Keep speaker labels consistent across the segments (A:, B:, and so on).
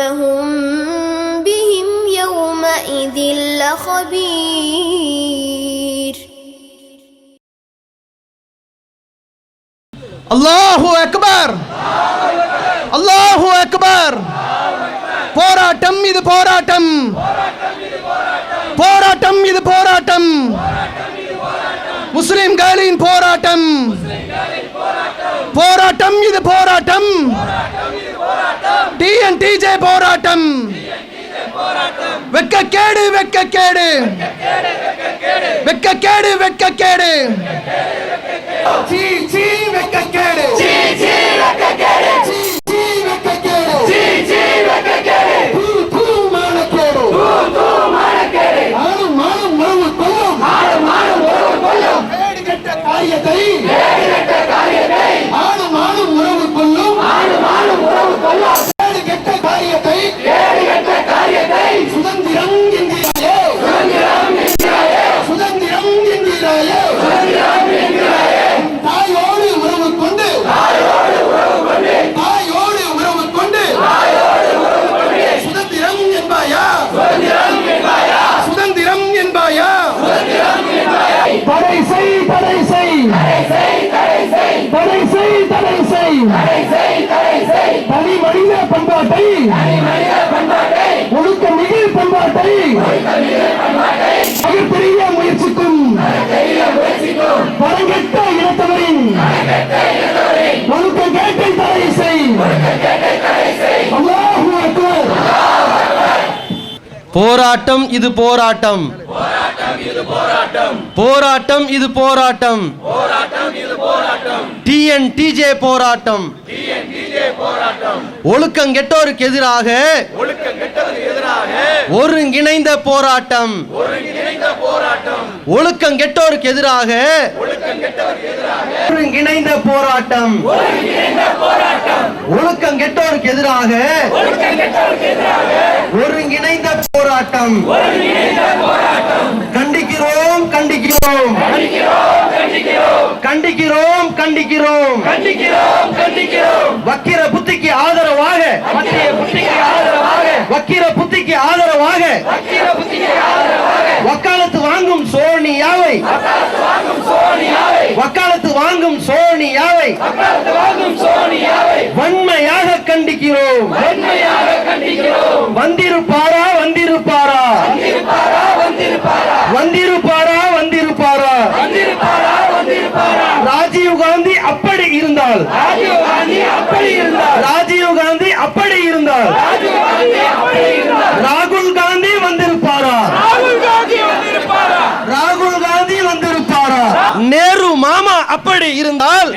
A: ربهم بهم يومئذ لخبير
B: அல்லாஹு அக்பர் அல்லாஹு அக்பர் போராட்டம் இது போராட்டம் போராட்டம் இது போராட்டம் முஸ்லிம்களின் போராட்டம் போராட்டம் இது போராட்டம் டிஎன்டிஜே போராட்டம். வெக்கக்கேடு வெக்கக்கேடு. வெக்கக்கேடு வெக்கக்கேடு. சீ சீ வெக்கக்கேடு.
C: போராட்டம் இது போராட்டம். போராட்டம் இது போராட்டம். டிஎன்டிஜே போராட்டம். ஒழுக்கம் கெட்டோருக்கு எதிராக ஒருங்கிணைந்த போராட்டம். ஒழுக்கம் கெட்டோருக்கு எதிராக ஒருங்கிணைந்த போராட்டம். ஒழுக்கம் கெட்டோருக்கு எதிராக ஒருங்கிணைந்த போராட்டம். கண்டிக்கிறோம் கண்டிக்கிறோம். கண்டிக்கிறோம் கண்டிக்கிறோம். வக்கிர புத்திக்கு ஆதரவாக. வக்கிர புத்திக்கு ஆதரவாக. வக்கிர புத்திக்கு ஆதரவாக. வக்காலத்து வாங்கும் சோனியாவை வக்காலத்து வாங்கும் சோனியாவை வன்மையாக கண்டிக்கிறோம். வந்திருப்பாரா. வந்திருப்பாரா வந்திருப்பாரா. வந்திருப்பாரா ராஜீவ் காந்தி அப்படி இருந்தால். ராஜீவ் காந்தி அப்படி இருந்தால். ராகுல் காந்தி வந்திருப்பாரா? ராகுல் காந்தி வந்திருப்பாரா?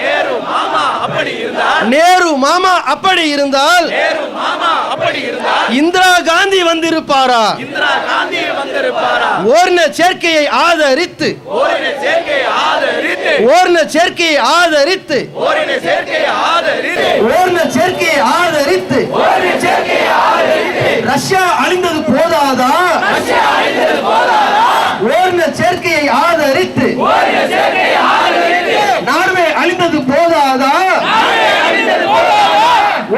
C: நேரு மாமா அப்படி இருந்தால். நேரு மாமா அப்படி இருந்தால். இந்திரா காந்தி வந்திருப்பாரா? ஓர்ண சேர்க்கையை ஆதரித்து. ஓர்ண சேர்க்கையை ஆதரித்து. ஓர்ண சேர்க்கையை ஆதரித்து. ரஷ்யா அழிந்தது போதாதா? ஓர்ண சேர்க்கையை ஆதரித்து. நார்வே அழிந்தது போதாதா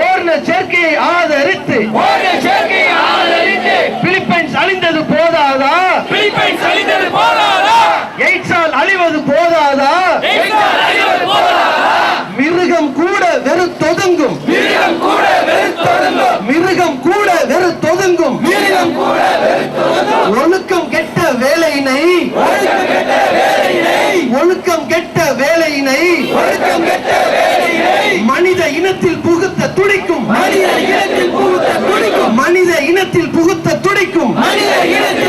C: ஓர்ண சேர்க்கையை ஆதரித்து பிலிப்பைன்ஸ் அழிந்தது போதாதா எய்ட்ஸால் அழிவது போதாதா மிருகம் கூட வெறுத்தொதுங்கும் மிருகம் புகுத்த துடிக்கும்
B: மனித இனத்தில்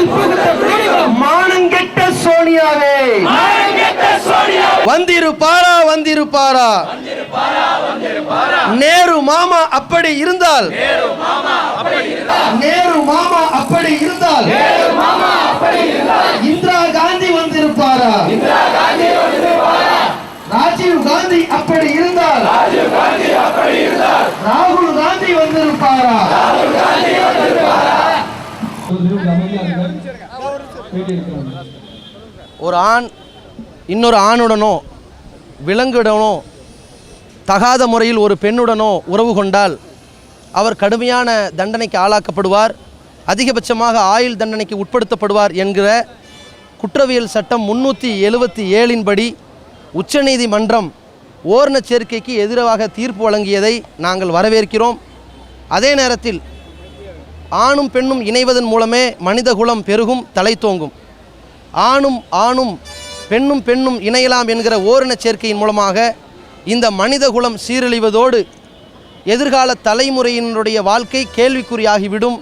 B: புகுத்த துணிவும்
C: மானங்கெட்ட சோனியாவே வந்திருப்பாரா வந்திருப்பாரா? நேரு மாமா அப்படி இருந்தால் நேரு மாமா அப்படி இருந்தால் இந்திரா காந்தி வந்திருப்பாரா? ராஜீவ் காந்தி அப்படி இருந்தால் ராகுல் காந்தி வந்திருப்பாரா? ஒரு ஆண் இன்னொரு ஆணுடனோ விலங்குடனோ தகாத முறையில் ஒரு பெண்ணுடனோ உறவு கொண்டால் அவர் கடுமையான தண்டனைக்கு ஆளாக்கப்படுவார் அதிகபட்சமாக ஆயுள் தண்டனைக்கு உட்படுத்தப்படுவார் என்கிற குற்றவியல் சட்டம் முன்னூற்றி எழுபத்தி ஏழின்படி உச்சநீதிமன்றம் ஓரண சேர்க்கைக்கு எதிராக தீர்ப்பு வழங்கியதை நாங்கள் வரவேற்கிறோம். அதே நேரத்தில் ஆணும் பெண்ணும் இணைவதன் மூலமே மனிதகுலம் பெருகும் தலைத்தோங்கும் ஆணும் ஆணும் பெண்ணும் பெண்ணும் இணையலாம் என்கிற ஓரின சேர்க்கையின் மூலமாக இந்த மனிதகுலம் சீரழிவதோடு எதிர்கால தலைமுறையினருடைய வாழ்க்கை கேள்விக்குறியாகிவிடும்.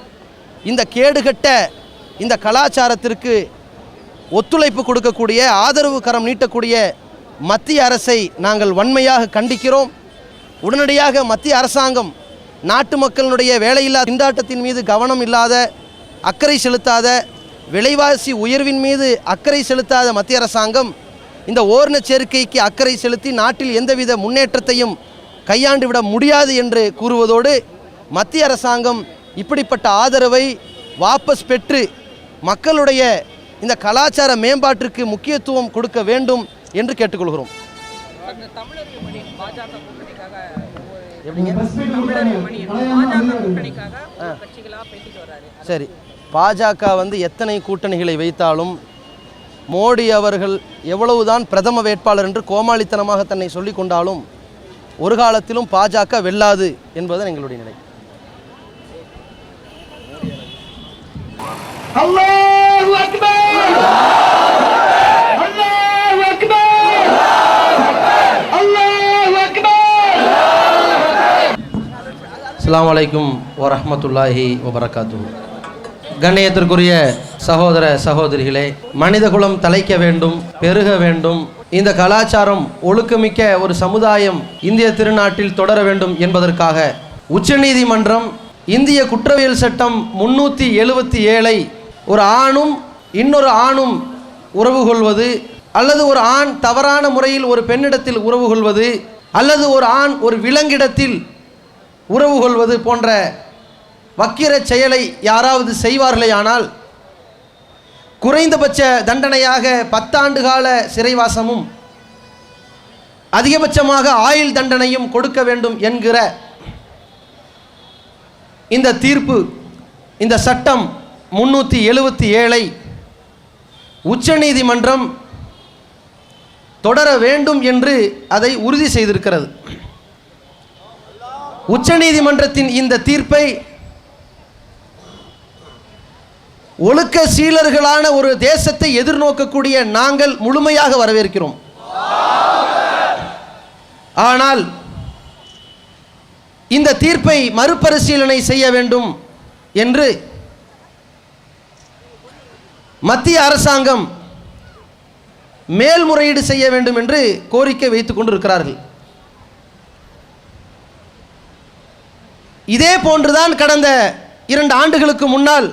C: இந்த கேடுகட்ட இந்த கலாச்சாரத்திற்கு ஒத்துழைப்பு கொடுக்கக்கூடிய ஆதரவு கரம் நீட்டக்கூடிய மத்திய அரசை நாங்கள் வன்மையாக கண்டிக்கிறோம். உடனடியாக மத்திய அரசாங்கம் நாட்டு மக்களினுடைய வேலையில்லா திண்டாட்டத்தின் மீது கவனம் இல்லாத அக்கறை செலுத்தாத விலைவாசி உயர்வின் மீது அக்கறை செலுத்தாத மத்திய அரசாங்கம் இந்த ஓர்ண சேர்க்கைக்கு அக்கறை செலுத்தி நாட்டில் எந்தவித முன்னேற்றத்தையும் கையாண்டு விட முடியாது என்று கூறுவதோடு மத்திய அரசாங்கம் இப்படிப்பட்ட ஆதரவை வாபஸ் பெற்று மக்களுடைய இந்த கலாச்சார மேம்பாட்டிற்கு முக்கியத்துவம் கொடுக்க வேண்டும் என்று கேட்டுக்கொள்கிறோம். சரி. பாஜக வந்து எத்தனை கூட்டணிகளை வைத்தாலும் மோடி அவர்கள் எவ்வளவுதான் பிரதம வேட்பாளர் என்று கோமாளித்தனமாக தன்னை சொல்லிக் கொண்டாலும் ஒரு காலத்திலும் பாஜக வெல்லாது என்பது எங்களுடைய நிலை.
B: அல்லாஹு அக்பர்! அல்லாஹு அக்பர்!
C: கண்ணியத்திற்குரிய சகோதர சகோதரிகளே மனிதகுலம் தலைக்க வேண்டும் பெருக வேண்டும். இந்த கலாச்சாரம் ஒழுக்கமிக்க ஒரு சமுதாயம் இந்திய திருநாட்டில் தொடர வேண்டும் என்பதற்காக உச்சநீதிமன்றம் இந்திய குற்றவியல் சட்டம் முன்னூற்றி எழுபத்தி ஏழை ஒரு ஆணும் இன்னொரு ஆணும் உறவு கொள்வது அல்லது ஒரு ஆண் தவறான முறையில் ஒரு பெண்ணிடத்தில் உறவு கொள்வது அல்லது ஒரு ஆண் ஒரு விலங்கிடத்தில் உறவு கொள்வது போன்ற வக்கிர செயலை யாராவது செய்வார்களே ஆனால் குறைந்தபட்ச தண்டனையாக பத்தாண்டு கால சிறைவாசமும் அதிகபட்சமாக ஆயுள் தண்டனையும் கொடுக்க வேண்டும் என்கிற இந்த தீர்ப்பு இந்த சட்டம் முன்னூற்றி எழுபத்தி ஏழை உச்சநீதிமன்றம் தொடர வேண்டும் என்று அதை உறுதி செய்திருக்கிறது. உச்சநீதிமன்றத்தின் இந்த தீர்ப்பை ஒழுக்க சீலர்களான ஒரு தேசத்தை எதிர்நோக்கக்கூடிய நாங்கள் முழுமையாக வரவேற்கிறோம். ஆனால் இந்த தீர்ப்பை மறுபரிசீலனை செய்ய வேண்டும் என்று மத்திய அரசாங்கம் மேல்முறையீடு செய்ய வேண்டும் என்று கோரிக்கை வைத்துக் கொண்டிருக்கிறார்கள். இதே போன்றுதான் கடந்த இரண்டு ஆண்டுகளுக்கு முன்னால்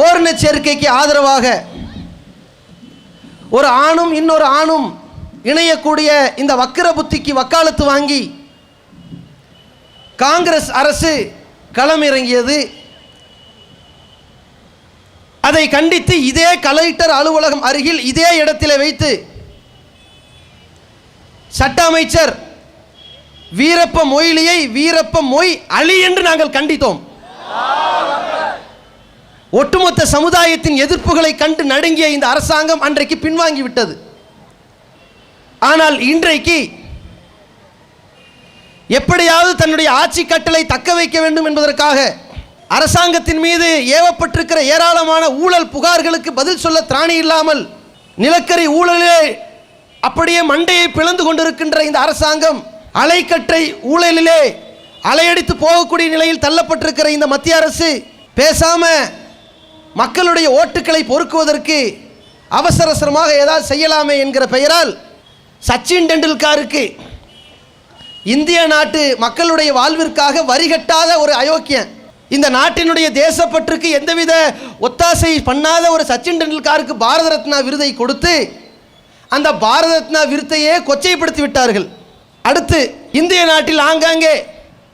C: ஓரண சேர்க்கைக்கு ஆதரவாக ஒரு ஆணும் இன்னொரு ஆணும் இணையக்கூடிய இந்த வக்கிர புத்திக்கு வக்காலத்து வாங்கி காங்கிரஸ் அரசு களமிறங்கியது. அதை கண்டித்து இதே கலெக்டர் அலுவலகம் அருகில் இதே இடத்தில் வைத்து சட்ட அமைச்சர் வீரப்ப மொய்லியை வீரப்ப மொய் அழி என்று நாங்கள் கண்டித்தோம். ஒட்டுமொத்த சமுதாயத்தின் எதிர்ப்புகளை கண்டு நடுங்கிய இந்த அரசாங்கம் அன்றைக்கு பின்வாங்கி விட்டது. ஆனால் இன்றைக்கு எப்படியாவது தன்னுடைய ஆட்சி கட்டளை தக்க வைக்க வேண்டும் என்பதற்காக அரசாங்கத்தின் மீது ஏவப்பட்டிருக்கிற ஏராளமான ஊழல் புகார்களுக்கு பதில் சொல்ல திராணி இல்லாமல் நிலக்கரி ஊழலிலே அப்படியே மண்டையை பிளந்து கொண்டிருக்கின்ற இந்த அரசாங்கம் அலைக்கற்றை ஊழலிலே அலையடித்து போகக்கூடிய நிலையில் தள்ளப்பட்டிருக்கிற இந்த மத்திய அரசு பேசாமல் மக்களுடைய ஓட்டுக்களை பொறுக்குவதற்கு அவசர அவசரமாக ஏதாவது செய்யலாமே என்கிற பெயரால் சச்சின் டெண்டுல்கருக்கு இந்திய நாட்டு மக்களுடைய வாழ்விற்காக வரிகட்டாத ஒரு அயோக்கியன். இந்த நாட்டினுடைய தேசப்பற்றுக்கு எந்தவித ஒத்தாசை பண்ணாத ஒரு சச்சின் டெண்டுல்கருக்கு பாரத ரத்னா விருதை கொடுத்து அந்த பாரத ரத்னா விருத்தையே கொச்சைப்படுத்தி விட்டார்கள். அடுத்து இந்திய நாட்டில் ஆங்காங்கே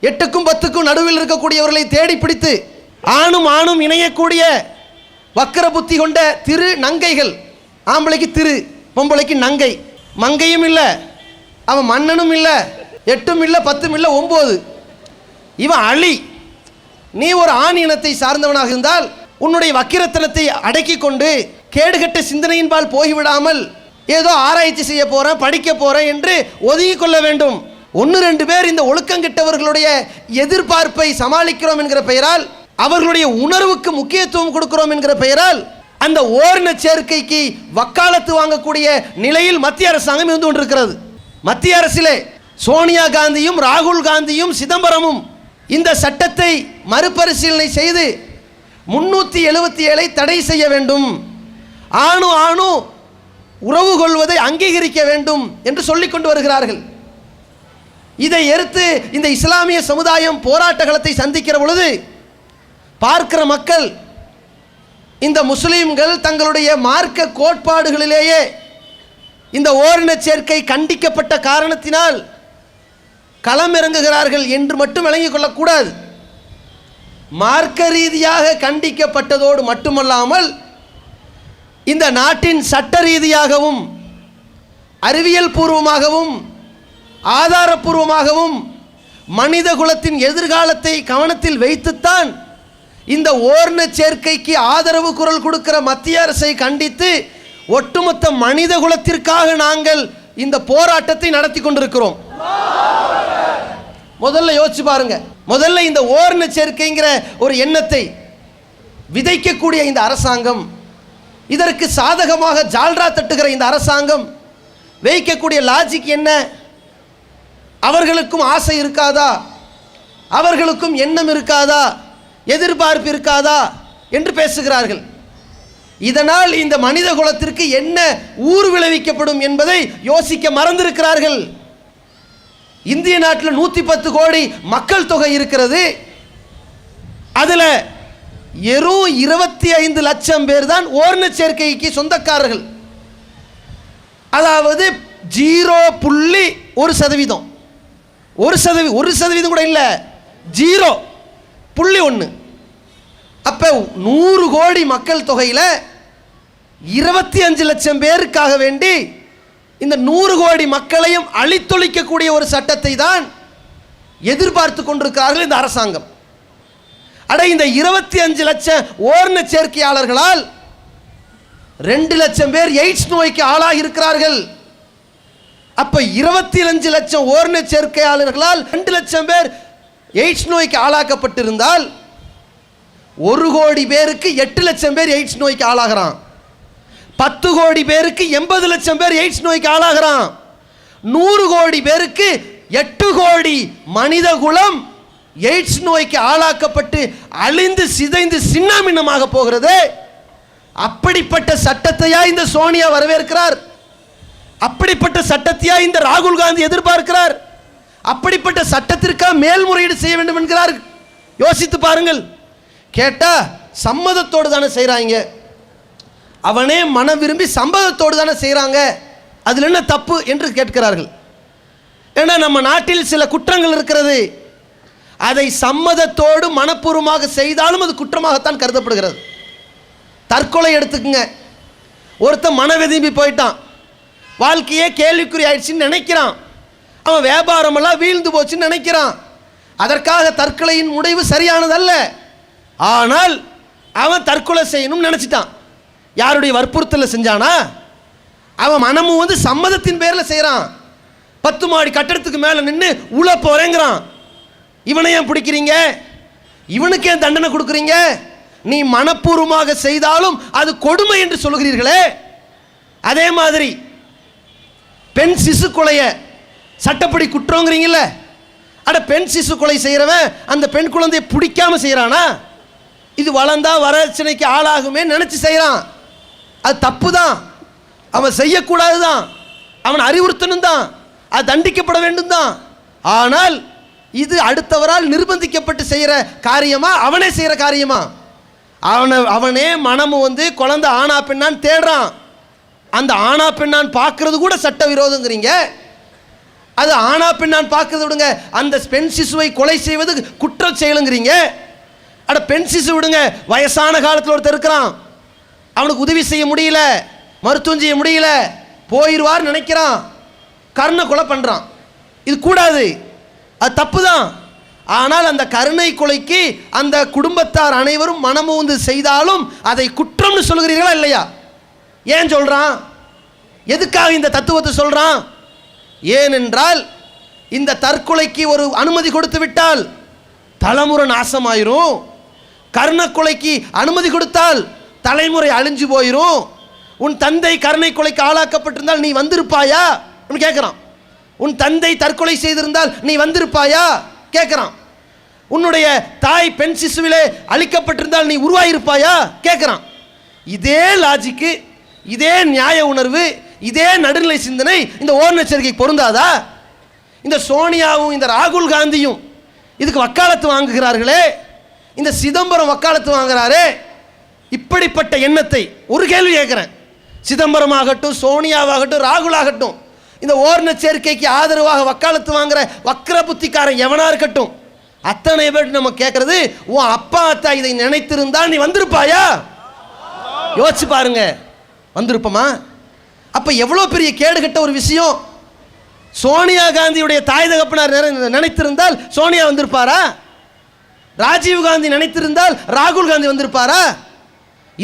C: எட்டுக்கும் பத்துக்கும் நடுவில் இருக்கக்கூடியவர்களை தேடி பிடித்து ஆணும் ஆணும் இணையக்கூடிய வக்கர புத்தி கொண்ட திரு நங்கைகள். ஆம்பளைக்கு திரு பொம்பளைக்கு நங்கை. மங்கையும் இல்லை அவன் மன்னனும் இல்லை எட்டும் இல்லை பத்தும் இல்லை ஒம்பது. இவன் அழி. நீ ஒரு ஆண் இனத்தை சார்ந்தவனாக இருந்தால் உன்னுடைய வக்கிரத்தனத்தை அடக்கி கொண்டு கேடுகட்ட சிந்தனையின்பால் போய்விடாமல் ஏதோ ஆராய்ச்சி செய்ய போகிறேன் படிக்க போகிறேன் என்று ஒதுங்கி கொள்ள வேண்டும். ஒன்று ரெண்டு பேர் இந்த ஒழுக்கங்கிட்டவர்களுடைய எதிர்பார்ப்பை சமாளிக்கிறோம் என்கிற பெயரால் அவர்களுடைய உணர்வுக்கு முக்கியத்துவம் கொடுக்கிறோம் என்கிற பெயரால் அந்த ஓரின சேர்க்கைக்கு வக்காலத்து வாங்கக்கூடிய நிலையில் மத்திய அரசாங்கம் இருந்து கொண்டிருக்கிறது. மத்திய அரசிலே சோனியா காந்தியும் ராகுல் காந்தியும் சிதம்பரமும் இந்த சட்டத்தை மறுபரிசீலனை செய்து முன்னூற்றி எழுபத்தி ஏழை தடை செய்ய வேண்டும். ஆணு ஆணு உறவு கொள்வதை அங்கீகரிக்க வேண்டும் என்று சொல்லிக் கொண்டு வருகிறார்கள். இதை எதிர்த்து இந்த இஸ்லாமிய சமுதாயம் போராட்ட களத்தை சந்திக்கிற பொழுது பார்க்கிற மக்கள் இந்த முஸ்லீம்கள் தங்களுடைய மார்க்க கோட்பாடுகளிலேயே இந்த ஓரின சேர்க்கை கண்டிக்கப்பட்ட காரணத்தினால் களம் இறங்குகிறார்கள் என்று மட்டும் விளங்கிக் கொள்ளக்கூடாது. மார்க்க ரீதியாக கண்டிக்கப்பட்டதோடு மட்டுமல்லாமல் இந்த நாட்டின் சட்ட ரீதியாகவும் அறிவியல் பூர்வமாகவும் ஆதாரபூர்வமாகவும் மனித குலத்தின் எதிர்காலத்தை கவனத்தில் வைத்துத்தான் இந்த ஓர்ண சேர்க்கைக்கு ஆதரவு குரல் கொடுக்கிற மத்திய அரசை கண்டித்து ஒட்டுமொத்த மனித குலத்திற்காக நாங்கள் இந்த போராட்டத்தை நடத்தி கொண்டிருக்கிறோம். முதல்ல யோசிச்சு பாருங்க. முதல்ல இந்த ஓர்ண சேர்க்கைங்கிற ஒரு எண்ணத்தை விதைக்கக்கூடிய இந்த அரசாங்கம் இதற்கு சாதகமாக ஜால்ரா தட்டுகிற இந்த அரசாங்கம் வைக்கக்கூடிய லாஜிக் என்ன? அவர்களுக்கும் ஆசை இருக்காதா? அவர்களுக்கும் எண்ணம் இருக்காதா? எதிர்பார்ப்பு இருக்காதா என்று பேசுகிறார்கள். இதனால் இந்த மனித குலத்திற்கு என்ன ஊர் விளைவிக்கப்படும் என்பதை யோசிக்க மறந்திருக்கிறார்கள். இந்திய நாட்டில் நூற்றி பத்து கோடி மக்கள் தொகை இருக்கிறது. அதில் வெறும் இருபத்தி ஐந்து லட்சம் பேர் தான் ஓர்ண சேர்க்கைக்கு சொந்தக்காரர்கள். அதாவது ஜீரோ புள்ளி ஒரு சதவீதம். ஒரு சதவீதம் ஒரு சதவீதம் கூட இல்லை. ஜீரோ. புள்ளி ஒன்று அப்போ நூறு கோடி மக்கள் தொகையில் இருபத்தி அஞ்சு லட்சம் பேருக்காக வேண்டி இந்த நூறு கோடி மக்களையும் அழித்தொழிக்கக்கூடிய ஒரு சட்டத்தை தான் எதிர்பார்த்து கொண்டிருக்கிறார்கள் இந்த அரசாங்கம். அட இந்த இருபத்தி அஞ்சு லட்சம் ஓர்ண சேர்க்கையாளர்களால் ரெண்டு லட்சம் பேர் எய்ட்ஸ் நோய்க்கு ஆளாக இருக்கிறார்கள். அப்ப இருபத்தி அஞ்சு லட்சம் ஓர்ண சேர்க்கையாளர்களால் ரெண்டு லட்சம் பேர் எய்ட்ஸ் நோய்க்கு ஆளாக்கப்பட்டிருந்தால் ஒரு கோடி பேருக்கு எட்டு லட்சம் பேர் எய்ட்ஸ் நோய்க்கு ஆளாகிறான். பத்து கோடி பேருக்கு எண்பது லட்சம் பேர் எய்ட்ஸ் நோய்க்கு ஆளாகிறான். நூறு கோடி பேருக்கு எட்டு கோடி மனித குலம் எய்ட்ஸ் நோய்க்கு ஆளாக்கப்பட்டு அழிந்து சிதைந்து சின்னாமின்னமாக போகிறது. அப்படிப்பட்ட சட்டத்தையா இந்த சோனியா வரவேற்கிறார்? அப்படிப்பட்ட சட்டத்தையா இந்த ராகுல் காந்தி எதிர்பார்க்கிறார்? அப்படிப்பட்ட சட்டத்திற்காக மேல்முறையீடு செய்ய வேண்டும் என்கிறார் யோசித்து பாருங்கள். கேட்டா சம்மதத்தோடு தானே செய்கிறாங்க அவனே மனம் விரும்பி சம்மதத்தோடு தானே செய்கிறாங்க அதில் என்ன தப்பு என்று கேட்கிறார்கள். ஏன்னா நம்ம நாட்டில் சில குற்றங்கள் இருக்கிறது. அதை சம்மதத்தோடு மனப்பூர்வமாக செய்தாலும் அது குற்றமாகத்தான் கருதப்படுகிறது. தற்கொலை எடுத்துக்குங்க. ஒருத்தன் மன விதம்பி போயிட்டான். வாழ்க்கையே கேள்விக்குறி ஆயிடுச்சுன்னு நினைக்கிறான். அவன் வியாபாரமெல்லாம் வீழ்ந்து போச்சுன்னு நினைக்கிறான். அதற்காக தற்கொலையின் முடிவு சரியானதல்ல. ஆனால் அவன் தற்கொலை செய்யணும்னு நினச்சிட்டான். யாருடைய வற்புறுத்தலில் செஞ்சானா? அவன் மனமும் வந்து சம்மதத்தின் பேரில் செய்கிறான் பத்து மாடி கட்டடத்துக்கு மேலே நின்று உள்ள போகிறேங்கிறான் இவனை ஏன் பிடிக்கிறீங்க? இவனுக்கு ஏன் தண்டனை கொடுக்குறீங்க? நீ மனப்பூர்வமாக செய்தாலும் அது கொடுமை என்று சொல்கிறீர்களே. அதே மாதிரி பெண் சிசு கொலையை சட்டப்படி குற்றங்கிறீங்கல்ல. அட பெண் சிசு கொலை செய்கிறவன் அந்த பெண் குழந்தையை பிடிக்காம செய்கிறானா இது வளர்ந்தா வரட்சணைக்கு ஆளாகுமே நினச்சி செய்கிறான் அது தப்பு தான் அவன் செய்யக்கூடாது தான் அவன் அறிவுறுத்தணும் தான் அது தண்டிக்கப்பட வேண்டும் தான் ஆனால் இது அடுத்தவரால் நிர்பந்திக்கப்பட்டு செய்கிற காரியமா? அவனே செய்கிற காரியமா? அவனை அவனே மனமும் வந்து குழந்தை ஆனா பெண்ணான்னு தேடுறான். அந்த ஆனா பெண்ணான் பார்க்கறது கூட சட்ட விரோதங்கிறீங்க. அது ஆனா பெண்ணான் பார்க்கறத விடுங்க. அந்த பெண் சிசுவை கொலை செய்வது குற்ற செயலுங்கிறீங்க. அட பெண் சிசு விடுங்க. வயசான காலத்தில் ஒருத்தர் இருக்கிறான். அவனுக்கு உதவி செய்ய முடியல. மருத்துவம் செய்ய முடியல. போயிடுவார் நினைக்கிறான். கருணை கொலை பண்ணுறான் இது கூடாது. அது தப்பு தான் ஆனால் அந்த கருணை கொலைக்கு அந்த குடும்பத்தார் அனைவரும் மனமுந்து செய்தாலும் அதை குற்றம்னு சொல்கிறீர்களா இல்லையா? ஏன் சொல்கிறான் எதுக்காக இந்த தத்துவத்தை சொல்கிறான் ஏனென்றால் இந்த தற்கொலைக்கு ஒரு அனுமதி கொடுத்து விட்டால் தலைமுறை நாசமாயிரும். கர்ண கொலைக்கு அனுமதி கொடுத்தால் தலைமுறை அழிஞ்சு போயிரும். உன் தந்தை கருணை கொலைக்கு ஆளாக்கப்பட்டிருந்தால் நீ வந்திருப்பாயா? கேட்குறான். உன் தந்தை தற்கொலை செய்திருந்தால் நீ வந்திருப்பாயா? கேட்குறான். உன்னுடைய தாய் பெண் சிசுவிலே அழிக்கப்பட்டிருந்தால் நீ உருவாயிருப்பாயா? கேட்குறான். இதே லாஜிக்கு இதே நியாய உணர்வு இதே நடுநிலை சிந்தனை இந்த ஓர்ணச்சரிக்கை பொருந்தாதா? இந்த சோனியாவும் இந்த ராகுல் காந்தியும் இதுக்கு வக்காலத்து வாங்குகிறார்களே? இந்த சிதம்பரம் வக்காலத்து வாங்குறாரே? இப்படிப்பட்ட எண்ணத்தை ஒரு கேள்வி கேட்குறேன். சிதம்பரம் ஆகட்டும் சோனியாவாகட்டும் ராகுல் ஆகட்டும் இந்த ஓர்ண சேர்க்கைக்கு ஆதரவாக வக்காலத்து வாங்குற வக்கர புத்திக்காரன் எவனா இருக்கட்டும்? அத்தனை பேர் நம்ம கேட்கறது உன் அப்பா அத்தா இதை நினைத்திருந்தா நீ வந்திருப்பாயா? யோசிச்சு பாருங்க. வந்திருப்போமா? அப்போ எவ்வளோ பெரிய கேடுகட்ட ஒரு விஷயம்? சோனியா காந்தியுடைய தாய் தகப்பனார் நினைத்திருந்தால் சோனியா வந்திருப்பாரா? ராஜீவ் காந்தி நினைத்திருந்தால் ராகுல் காந்தி வந்திருப்பாரா?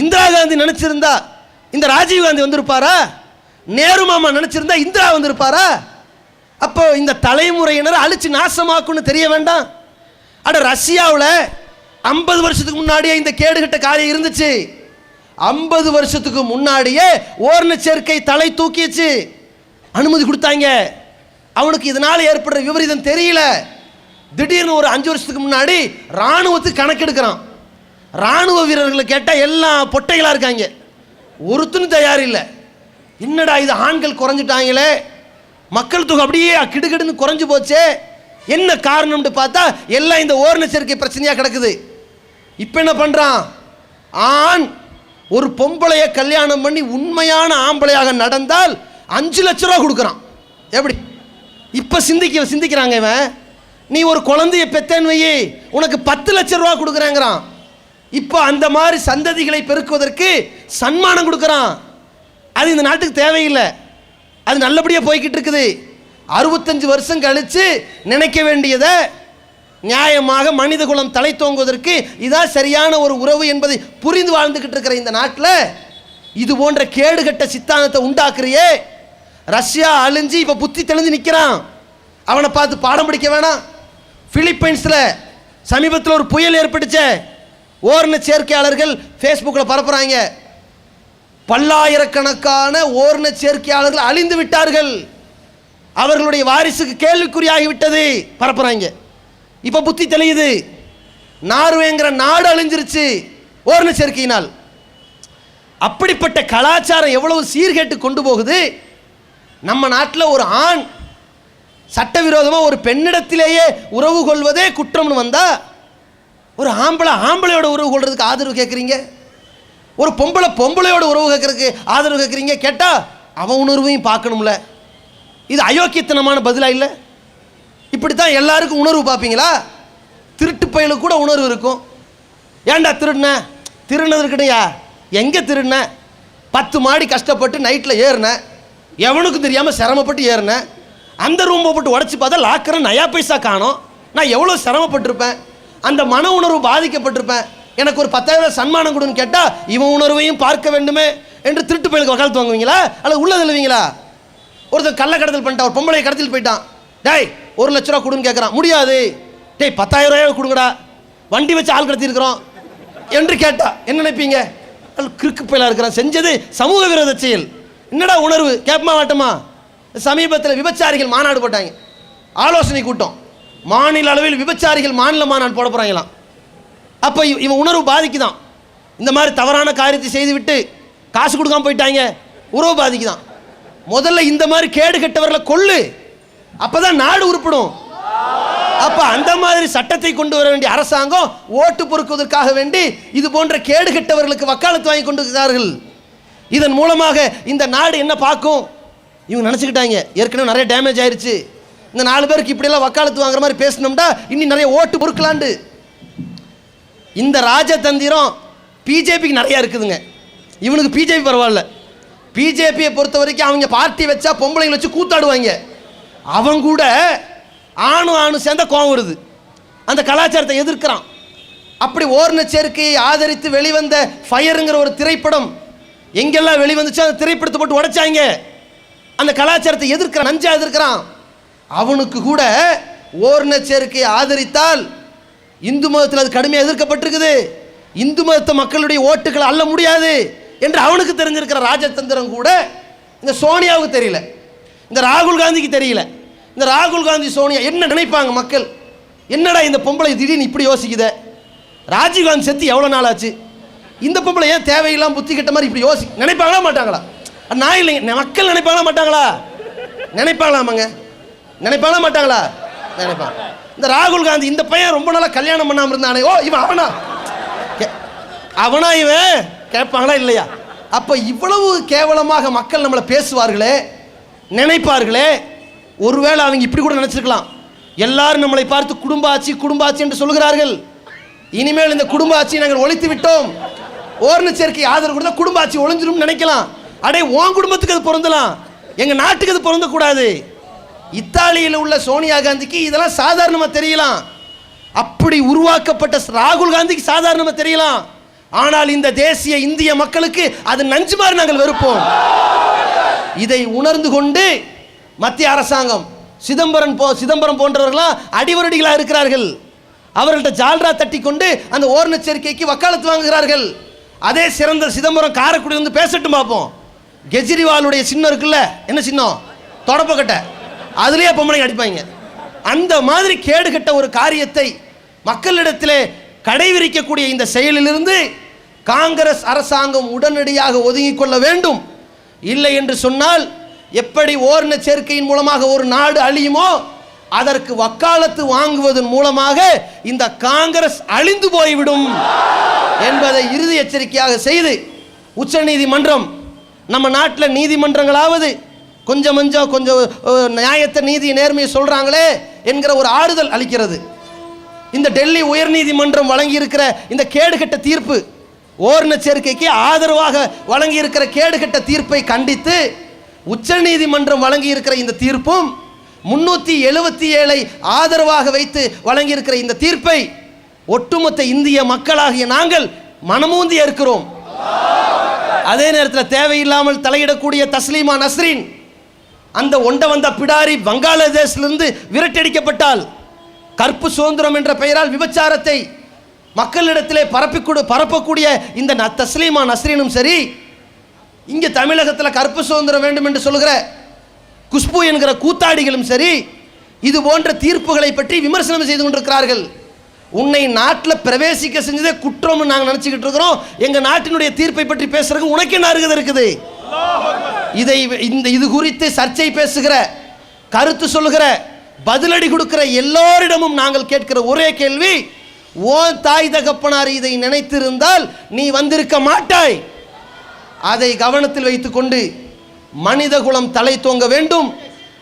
C: இந்திரா காந்தி நினைச்சிருந்தா இந்த ராஜீவ் காந்தி வந்திருப்பாரா? நேரு மாமா நினைச்சிருந்தா இந்திரா வந்திருப்பாரா? அப்போ இந்த தலைமுறையினரை அழிச்சு நாசமாக்குன்னு தெரிய வேண்டாம். அட ரஷ்யாவில் ஐம்பது வருஷத்துக்கு முன்னாடியே இந்த கேடுகட்ட காரியம் இருந்துச்சு. ஐம்பது வருஷத்துக்கு முன்னாடியே ஓர்ண சேர்க்கை தலை தூக்கிச்சு. அனுமதி கொடுத்தாங்க. அவனுக்கு இதனால் ஏற்படுற விபரீதம் தெரியல. திடீர்னு ஒரு அஞ்சு வருஷத்துக்கு முன்னாடி இராணுவத்துக்கு கணக்கெடுக்கிறான். ராணுவ வீரர்களை கேட்டால் எல்லாம் பொட்டைகளாக இருக்காங்க. ஒருத்தனும் தயார் இல்லை. என்னடா இது ஆண்கள் குறைஞ்சிட்டாங்களே? மக்கள் தொகை அப்படியே கிடுகிடுன்னு குறைஞ்சு போச்சே. என்ன காரணம்னு பார்த்தா எல்லாம் இந்த ஓரண சேர்க்கை பிரச்சனையாக கிடக்குது. இப்போ என்ன பண்ணுறான் ஆண் ஒரு பொம்பளையை கல்யாணம் பண்ணி உண்மையான ஆம்பளையாக நடந்தால் அஞ்சு லட்ச ரூபா கொடுக்குறான். எப்படி? இப்போ சிந்திக்க சிந்திக்கிறாங்க இவன். நீ ஒரு குழந்தைய பெத்தேன்னு வையே உனக்கு பத்து லட்ச ரூபா கொடுக்குறேங்கிறான். இப்போ அந்த மாதிரி சந்ததிகளை பெருக்குவதற்கு சன்மானம் கொடுக்குறான். அது இந்த நாட்டுக்கு தேவையில்லை. அது நல்லபடியாக போய்கிட்டு இருக்குது. அறுபத்தஞ்சு வருஷம் கழித்து நினைக்க வேண்டியதை நியாயமாக மனித குலம் தலை தோங்குவதற்கு இதான் சரியான ஒரு உறவு என்பதை புரிந்து வாழ்ந்துக்கிட்டு இருக்கிற இந்த நாட்டில் இது போன்ற கேடுகட்ட சித்தாந்தத்தை உண்டாக்குறியே. ரஷ்யா அழிஞ்சு இப்போ புத்தி தெளிஞ்சு நிற்கிறான் அவனை பார்த்து பாடம் படிக்க வேணாம். பிலிப்பைன்ஸில் சமீபத்தில் ஒரு புயல் ஏற்பட்டுச்ச. ஓர்ண சேர்க்கையாளர்கள் ஃபேஸ்புக்கில் பரப்புகிறாங்க பல்லாயிரக்கணக்கான ஓர்ண சேர்க்கையாளர்கள் அழிந்து விட்டார்கள். அவர்களுடைய வாரிசுக்கு கேள்விக்குறியாகிவிட்டது. பரப்புகிறாங்க இப்போ புத்தி தெளியுது. நார்வேங்கிற நாடு அழிஞ்சிருச்சு. ஓரண சேர்க்கையினால். அப்படிப்பட்ட கலாச்சாரம் எவ்வளவு சீர்கேட்டு கொண்டு போகுது? நம்ம நாட்டில் ஒரு ஆண் சட்டவிரோதமாக ஒரு பெண்ணிடத்திலேயே உறவு கொள்வதே குற்றம்னு வந்தால் ஒரு ஆம்பளை ஆம்பளையோட உறவு கொள்றதுக்கு ஆதரவு கேட்குறீங்க? ஒரு பொம்பளை பொம்பளையோட உறவு கேட்கறதுக்கு ஆதரவு கேட்குறீங்க? கேட்டால் அவன் உணர்வையும் பார்க்கணும்ல. இது அயோக்கியத்தனமான பதிலாக இல்லை? இப்படி தான் எல்லாருக்கும் உணர்வு பார்ப்பீங்களா? திருட்டு பயலுக்கு கூட உணர்வு இருக்கும். ஏன்டா திருடின? திருடினது இருக்கட்டையா எங்கே திருடின? பத்து மாடி கஷ்டப்பட்டு நைட்டில் ஏறினேன் எவனுக்கும் தெரியாமல் சிரமப்பட்டு ஏறினேன் அந்த ரூமை போட்டு உடச்சி பார்த்தா லாக்கரை நயா பைசா காணும். நான் எவ்வளோ சிரமப்பட்டிருப்பேன்? அந்த மன உணர்வு பாதிக்கப்பட்டிருப்பேன். எனக்கு ஒரு பத்தாயிரம் சன்மானம் கொடுன்னு கேட்டால் இவன் உணர்வையும் பார்க்க வேண்டுமே என்று திருட்டு பயலுக்கு வக்காலத்து வாங்குவீங்களா? அல்லது உள்ள தள்ளுவீங்களா? ஒருத்தர் கள்ள கடத்தல் பண்ணிட்டான் ஒரு பொம்பளை கடத்தில் போயிட்டான். டேய் ஒரு லட்ச ரூபா கொடுன்னு கேட்குறான் முடியாது. டேய் பத்தாயிரம் ரூபாய் கொடுங்கடா. வண்டி வச்சு ஆள் கடத்திருக்கிறோம் என்று கேட்டா என்ன நினைப்பீங்க? கிறுக்கு பயிலாக இருக்கிறான். செஞ்சது சமூக விரோத செயல். என்னடா உணர்வு? கேட்பமா வாட்டமா? சமீபத்தில் விபச்சாரிகள் மாநாடு போட்டாங்க. ஆலோசனை கூட்டம். மாநில அளவில் விபச்சாரிகள் மாநில மாநாடு போட போகிறாங்களாம் அப்போ இவன் உணர்வு பாதிக்குதான். இந்த மாதிரி தவறான காரியத்தை செய்துவிட்டு காசு கொடுக்காம போயிட்டாங்க. உறவு பாதிக்குதான். முதல்ல இந்த மாதிரி கேடு கெட்டவர்களை கொள்ளு அப்பதான் நாடு உருப்படும். அப்ப அந்த மாதிரி சட்டத்தை கொண்டு வர வேண்டிய அரசாங்கம் ஓட்டு பொறுக்குவதற்காக வேண்டி இது போன்ற கேடு கெட்டவர்களுக்கு வக்காலத்து வாங்கி கொண்டிருக்கிறார்கள். இதன் மூலமாக இந்த நாடு என்ன பார்க்கும்? இவங்க நினச்சிக்கிட்டாங்க. ஏற்கனவே நிறைய டேமேஜ் ஆயிடுச்சு இந்த நாலு பேருக்கு இப்படியெல்லாம் வக்காலத்து வாங்குற மாதிரி பேசினோம்னா இன்னும் நிறைய ஓட்டு பொறுக்கலாண்டு இந்த ராஜதந்திரம் பிஜேபிக்கு நிறையா இருக்குதுங்க. இவனுக்கு பிஜேபி பரவாயில்ல. பிஜேபியை பொறுத்த வரைக்கும் அவங்க பார்ட்டி வச்சா பொம்பளைங்களை வச்சு கூத்தாடுவாங்க. அவன் கூட ஆணு ஆணு சேர்ந்த கோவம் வருது. அந்த கலாச்சாரத்தை எதிர்க்கிறான். அப்படி ஓர்ண சேர்க்கையை ஆதரித்து வெளிவந்த ஃபயருங்கிற ஒரு திரைப்படம் எங்கெல்லாம் வெளிவந்துச்சோ அந்த திரைப்படத்தை போட்டு உடைச்சாங்க. அந்த கலாச்சாரத்தை எதிர்க்கிறான் நஞ்சா எதிர்க்கிறான். அவனுக்கு கூட ஓர்ண சேர்க்கையை ஆதரித்தால் இந்து மதத்தில் அது கடுமையாக எதிர்க்கப்பட்டிருக்குது. இந்து மதத்தை மக்களுடைய ஓட்டுகளை அள்ள முடியாது என்று அவனுக்கு தெரிஞ்சிருக்கிற ராஜதந்திரம் கூட இந்த சோனியாவுக்கு தெரியல. இந்த ராகுல் காந்திக்கு தெரியல. இந்த ராகுல் காந்தி சோனியா என்ன நினைப்பாங்க மக்கள்? என்னடா இந்த பொம்பளை திடீர்னு இப்படி யோசிக்குத? ராஜீவ்காந்தி செத்து எவ்வளோ நாள் ஆச்சு இந்த பொம்பளை ஏன் தேவையில்லாம புத்தி கெட்ட மாதிரி இப்படி யோசி நினைப்பாங்களா மாட்டாங்களா? நான் இல்லைங்க. மக்கள் நினைப்பாங்களா மாட்டாங்களா? நினைப்பாங்களாமாங்க நினைப்பாங்களா மாட்டாங்களா? நினைப்பாங்க. இந்த ராகுல் காந்தி இந்த பையன் ரொம்ப நாளாக கல்யாணம் பண்ணாமல் இருந்தானே. ஓ இவன் அவனா? அவனா இவன்? கேட்பாங்களா இல்லையா? அப்போ இவ்வளவு கேவலமாக மக்கள் நம்மளை பேசுவார்களே நினைப்பார்களே ஒருவேளை அவங்க இப்படி கூட நினச்சிருக்கலாம். எல்லாரும் நம்மளை பார்த்து குடும்ப ஆட்சி குடும்ப ஆட்சி என்று சொல்கிறார்கள் இனிமேல் இந்த குடும்ப ஆட்சியை நாங்கள் ஒழித்து விட்டோம். ஓர்ண சேர்க்கை ஆதரவு கொடுத்தா குடும்ப ஆட்சி ஒழிஞ்சிரும் நினைக்கலாம். அடே உன் குடும்பத்துக்கு அது பொருந்தலாம். எங்கள் நாட்டுக்கு அது பொருந்தக்கூடாது. இத்தாலியில் உள்ள சோனியா காந்திக்கு இதெல்லாம் சாதாரணமாக தெரியலாம். அப்படி உருவாக்கப்பட்ட ராகுல் காந்திக்கு சாதாரணமாக தெரியலாம். ஆனால் இந்த தேசிய இந்திய மக்களுக்கு அது நஞ்சு மாதிரி நாங்கள் வெறுப்போம். இதை உணர்ந்து கொண்டு மத்திய அரசாங்கம் சிதம்பரம் போ சிதம்பரம் போன்றவர்களாம் அடிவரடிகளாக இருக்கிறார்கள். அவர்கள்ட்ட ஜால்ரா தட்டி கொண்டு அந்த ஓரணச்சரிக்கைக்கு வக்காலத்து வாங்குகிறார்கள். அதே சிறந்த சிதம்பரம் காரைக்குடி வந்து பேசட்டும் பார்ப்போம் கெஜ்ரிவாலுடைய சின்னம் இருக்குல்ல என்ன சின்னம்? தொடப்பக்கட்டை அதுலேயே பொம்பளை அடிப்பாங்க. அந்த மாதிரி கேடுகட்ட ஒரு காரியத்தை மக்களிடத்திலே கடைவிரிக்கக்கூடிய இந்த செயலிலிருந்து காங்கிரஸ் அரசாங்கம் உடனடியாக ஒதுங்கிக் கொள்ள வேண்டும். இல்லை என்று சொன்னால் எப்படி ஓர்ண சேர்க்கையின் மூலமாக ஒரு நாடு அழியுமோ அதற்கு வக்காலத்து வாங்குவதன் மூலமாக இந்த காங்கிரஸ் அழிந்து போய்விடும் என்பதை இறுதி எச்சரிக்கையாக செய்து உச்சநீதிமன்றம் நம்ம நாட்டில் நீதிமன்றங்களாவது கொஞ்சம் கொஞ்சம் கொஞ்சம் நியாயத்தை நீதி நேர்மையை சொல்கிறாங்களே என்கிற ஒரு ஆறுதல் அளிக்கிறது. இந்த டெல்லி உயர்நீதிமன்றம் வழங்கியிருக்கிற இந்த கேடுகட்ட தீர்ப்பு ஓர்ண சேர்க்கைக்கு ஆதரவாக வழங்கியிருக்கிற கேடுகட்ட தீர்ப்பை கண்டித்து உச்சநீதிமன்றம் வழங்கியிருக்கிற இந்த தீர்ப்பும் முன்னூற்றி எழுபத்தி ஏழை ஆதரவாக வைத்து வழங்கியிருக்கிற இந்த தீர்ப்பை ஒட்டுமொத்த இந்திய மக்களாகிய நாங்கள் மனமூந்தி ஏற்கிறோம். அதே நேரத்தில் தேவையில்லாமல் தலையிடக்கூடிய தஸ்லீமா நஸ்ரீன் அந்த ஒண்ட வந்த பிடாரி வங்காளதேசிலிருந்து விரட்டடிக்கப்பட்டால் கற்பு சுதந்திரம் என்ற பெயரால் விபச்சாரத்தை மக்களிடத்திலே பரப்பிக்கூட பரப்பக்கூடிய இந்த ந- தஸ்லீமா நஸ்ரீனும் சரி இங்கே தமிழகத்தில் கற்பு சுதந்திரம் வேண்டும் என்று சொல்கிற குஷ்பு என்கிற கூத்தாடிகளும் சரி இது போன்ற தீர்ப்புகளை பற்றி விமர்சனம் செய்து கொண்டிருக்கிறார்கள். உன்னை நாட்டில் பிரவேசிக்க செஞ்சதே குற்றம்னு நாங்கள் நினச்சிக்கிட்டு இருக்கிறோம். எங்கள் நாட்டினுடைய தீர்ப்பை பற்றி பேசுறதுக்கு உனக்கு என்ன அருகதை இருக்குது? இதை இந்த இது குறித்து சர்ச்சை பேசுகிற கருத்து சொல்லுகிற பதிலடி கொடுக்கிற எல்லோரிடமும் நாங்கள் கேட்கிற ஒரே கேள்வி ஓ தாய் தகப்பனார் இதை நினைத்திருந்தால் நீ வந்திருக்க மாட்டாய். அதை கவனத்தில் வைத்துக்கொண்டு மனிதகுலம் தலை தோங்க வேண்டும்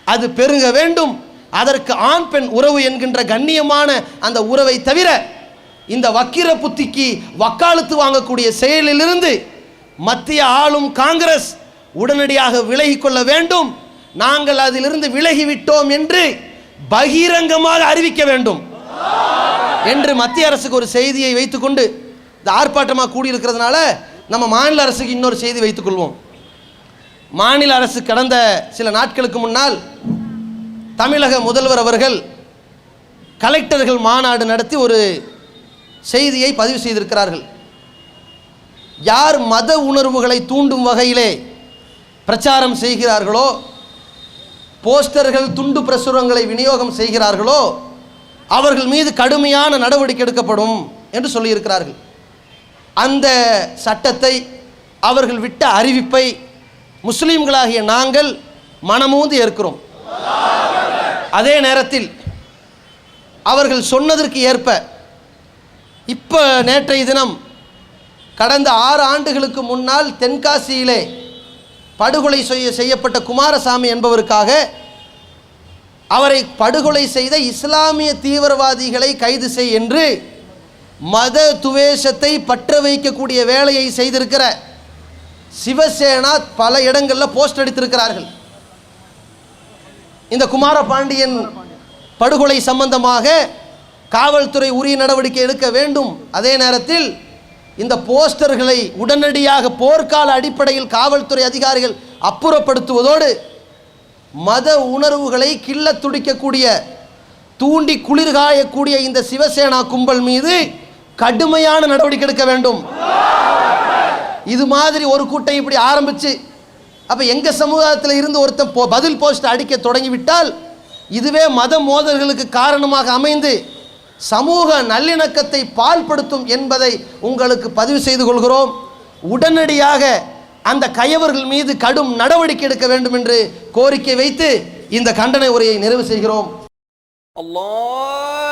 C: அது பெருக வேண்டும். அதற்கு ஆண் பெண் உறவு என்கின்ற கண்ணியமான அந்த உறவை தவிர இந்த வக்கிர புத்திக்கு வக்காலத்து வாங்கக்கூடிய செயலிலிருந்து மத்திய ஆளும் காங்கிரஸ் உடனடியாக விலகி கொள்ள வேண்டும். நாங்கள் அதிலிருந்து விலகிவிட்டோம் என்று பகிரங்கமாக அறிவிக்க வேண்டும். என்று மத்திய அரசுக்கு ஒரு செய்தியை வைத்துக்கொண்டு இந்த ஆர்ப்பாட்டமாக கூடியிருக்கிறதுனால நம்ம மாநில அரசுக்கு இன்னொரு செய்தி வைத்துக்கொள்வோம் மாநில அரசு கடந்த சில நாட்களுக்கு முன்னால் தமிழக முதல்வர் அவர்கள் கலெக்டர்கள் மாநாடு நடத்தி ஒரு செய்தியை பதிவு செய்திருக்கிறார்கள். யார் மத உணர்வுகளை தூண்டும் வகையிலே பிரச்சாரம் செய்கிறார்களோ போஸ்டர்கள் துண்டு பிரசுரங்களை விநியோகம் செய்கிறார்களோ அவர்கள் மீது கடுமையான நடவடிக்கை எடுக்கப்படும் என்று சொல்லியிருக்கிறார்கள். அந்த சட்டத்தை அவர்கள் விட்ட அறிவிப்பை முஸ்லீம்களாகிய நாங்கள் மனமூந்து ஏற்கிறோம். அதே நேரத்தில் அவர்கள் சொன்னதற்கு ஏற்ப இப்போ நேற்றைய தினம் கடந்த ஆறு ஆண்டுகளுக்கு முன்னால் தென்காசியிலே படுகொலை செய்ய செய்யப்பட்ட குமாரசாமி என்பவருக்காக அவரை படுகொலை செய்த இஸ்லாமிய தீவிரவாதிகளை கைது செய் என்று மத துவேஷத்தை பற்ற வைக்கக்கூடிய வேலையை செய்திருக்கிற சிவசேனா பல இடங்களில் போஸ்ட் அடித்திருக்கிறார்கள். இந்த குமார பாண்டியன் படுகொலை சம்பந்தமாக காவல்துறை உரிய நடவடிக்கை எடுக்க வேண்டும். அதே நேரத்தில் இந்த போஸ்டர்களை உடனடியாக போர்க்கால அடிப்படையில் காவல்துறை அதிகாரிகள் அப்புறப்படுத்துவதோடு மத உணர்வுகளை கிள்ள துடிக்கக்கூடிய தூண்டி குளிர்காயக்கூடிய இந்த சிவசேனா கும்பல் மீது கடுமையான நடவடிக்கை எடுக்க வேண்டும். இது மாதிரி ஒரு கூட்டம் இப்படி ஆரம்பித்து அப்போ எங்கள் சமுதாயத்தில் இருந்து ஒருத்தன் போ பதில் போஸ்ட் அடிக்க தொடங்கிவிட்டால் இதுவே மத மோதல்களுக்கு காரணமாக அமைந்து சமூக நல்லிணக்கத்தை பால்படுத்தும் என்பதை உங்களுக்கு பதிவு செய்து கொள்கிறோம். உடனடியாக அந்த கயவர்கள் மீது கடும் நடவடிக்கை எடுக்க வேண்டும் என்று கோரிக்கை வைத்து இந்த கண்டன உரையை நிறைவு செய்கிறோம்.
D: அல்லாஹ்!